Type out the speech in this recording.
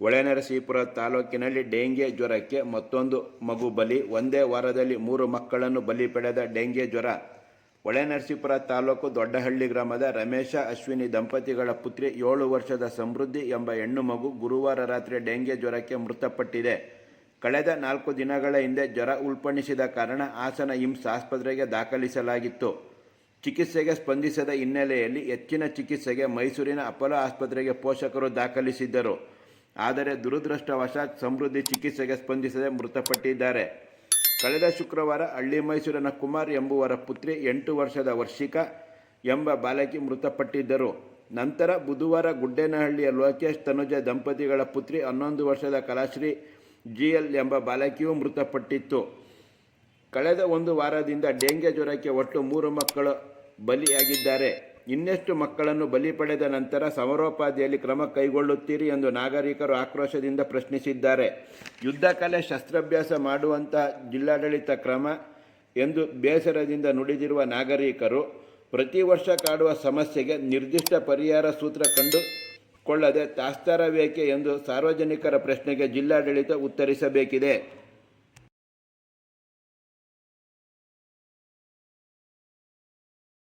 ಹೊಳೆನರಸೀಪುರ ತಾಲೂಕಿನಲ್ಲಿ ಡೆಂಗೆ ಜ್ವರಕ್ಕೆ ಮತ್ತೊಂದು ಮಗು ಬಲಿ. ಒಂದೇ ವಾರದಲ್ಲಿ ಮೂರು ಮಕ್ಕಳನ್ನು ಬಲಿ ಪಡೆದ ಡೆಂಗೆ ಜ್ವರ. ಹೊಳೆನರಸೀಪುರ ತಾಲೂಕು ದೊಡ್ಡಹಳ್ಳಿ ಗ್ರಾಮದ ರಮೇಶ, ಅಶ್ವಿನಿ ದಂಪತಿಗಳ ಪುತ್ರಿ ಏಳು ವರ್ಷದ ಸಮೃದ್ಧಿ ಎಂಬ ಹೆಣ್ಣು ಮಗು ಗುರುವಾರ ರಾತ್ರಿ ಡೆಂಗೆ ಜ್ವರಕ್ಕೆ ಮೃತಪಟ್ಟಿದೆ. ಕಳೆದ ನಾಲ್ಕು ದಿನಗಳ ಹಿಂದೆ ಜ್ವರ ಉಲ್ಪಣಿಸಿದ ಕಾರಣ ಹಾಸನ ಇಮ್ಸ್ ಆಸ್ಪತ್ರೆಗೆ ದಾಖಲಿಸಲಾಗಿತ್ತು. ಚಿಕಿತ್ಸೆಗೆ ಸ್ಪಂದಿಸದ ಹಿನ್ನೆಲೆಯಲ್ಲಿ ಹೆಚ್ಚಿನ ಚಿಕಿತ್ಸೆಗೆ ಮೈಸೂರಿನ ಅಪೋಲೋ ಆಸ್ಪತ್ರೆಗೆ ಪೋಷಕರು ದಾಖಲಿಸಿದ್ದರು. ಆದರೆ ದುರದೃಷ್ಟವಶಾತ್ ಸಮೃದ್ಧಿ ಚಿಕಿತ್ಸೆಗೆ ಸ್ಪಂದಿಸದೆ ಮೃತಪಟ್ಟಿದ್ದಾರೆ. ಕಳೆದ ಶುಕ್ರವಾರ ಹಳ್ಳಿ ಮೈಸೂರಿನ ಕುಮಾರ್ ಎಂಬುವರ ಪುತ್ರಿ ಎಂಟು ವರ್ಷದ ವರ್ಷಿಕ ಎಂಬ ಬಾಲಕಿ ಮೃತಪಟ್ಟಿದ್ದರು. ನಂತರ ಬುಧವಾರ ಗುಡ್ಡೇನಹಳ್ಳಿಯ ಲೋಕೇಶ್ ತನುಜ ದಂಪತಿಗಳ ಪುತ್ರಿ ಹನ್ನೊಂದು ವರ್ಷದ ಕಲಾಶ್ರೀ ಜಿಎಲ್ ಎಂಬ ಬಾಲಕಿಯೂ ಮೃತಪಟ್ಟಿತ್ತು. ಕಳೆದ ಒಂದು ವಾರದಿಂದ ಡೆಂಗೆ ಜ್ವರಕ್ಕೆ ಒಟ್ಟು ಮೂರು ಮಕ್ಕಳು ಬಲಿಯಾಗಿದ್ದಾರೆ. ಇನ್ನೆಷ್ಟು ಮಕ್ಕಳನ್ನು ಬಲಿ ಪಡೆದ ನಂತರ ಸಮರೋಪಾದಿಯಲ್ಲಿ ಕ್ರಮ ಕೈಗೊಳ್ಳುತ್ತೀರಿ ಎಂದು ನಾಗರಿಕರು ಆಕ್ರೋಶದಿಂದ ಪ್ರಶ್ನಿಸಿದ್ದಾರೆ. ಯುದ್ಧ ಕಲೆ ಶಸ್ತ್ರಾಭ್ಯಾಸ ಮಾಡುವಂತಹ ಜಿಲ್ಲಾಡಳಿತ ಕ್ರಮ ಎಂದು ಬೇಸರದಿಂದ ನುಡಿದಿರುವ ನಾಗರಿಕರು ಪ್ರತಿ ವರ್ಷ ಕಾಡುವ ಸಮಸ್ಯೆಗೆ ನಿರ್ದಿಷ್ಟ ಪರಿಹಾರ ಸೂತ್ರ ಕಂಡುಕೊಳ್ಳದೆ ತಾಸ್ತಾರವೇಕೆ ಎಂದು ಸಾರ್ವಜನಿಕರ ಪ್ರಶ್ನೆಗೆ ಜಿಲ್ಲಾಡಳಿತ ಉತ್ತರಿಸಬೇಕಿದೆ.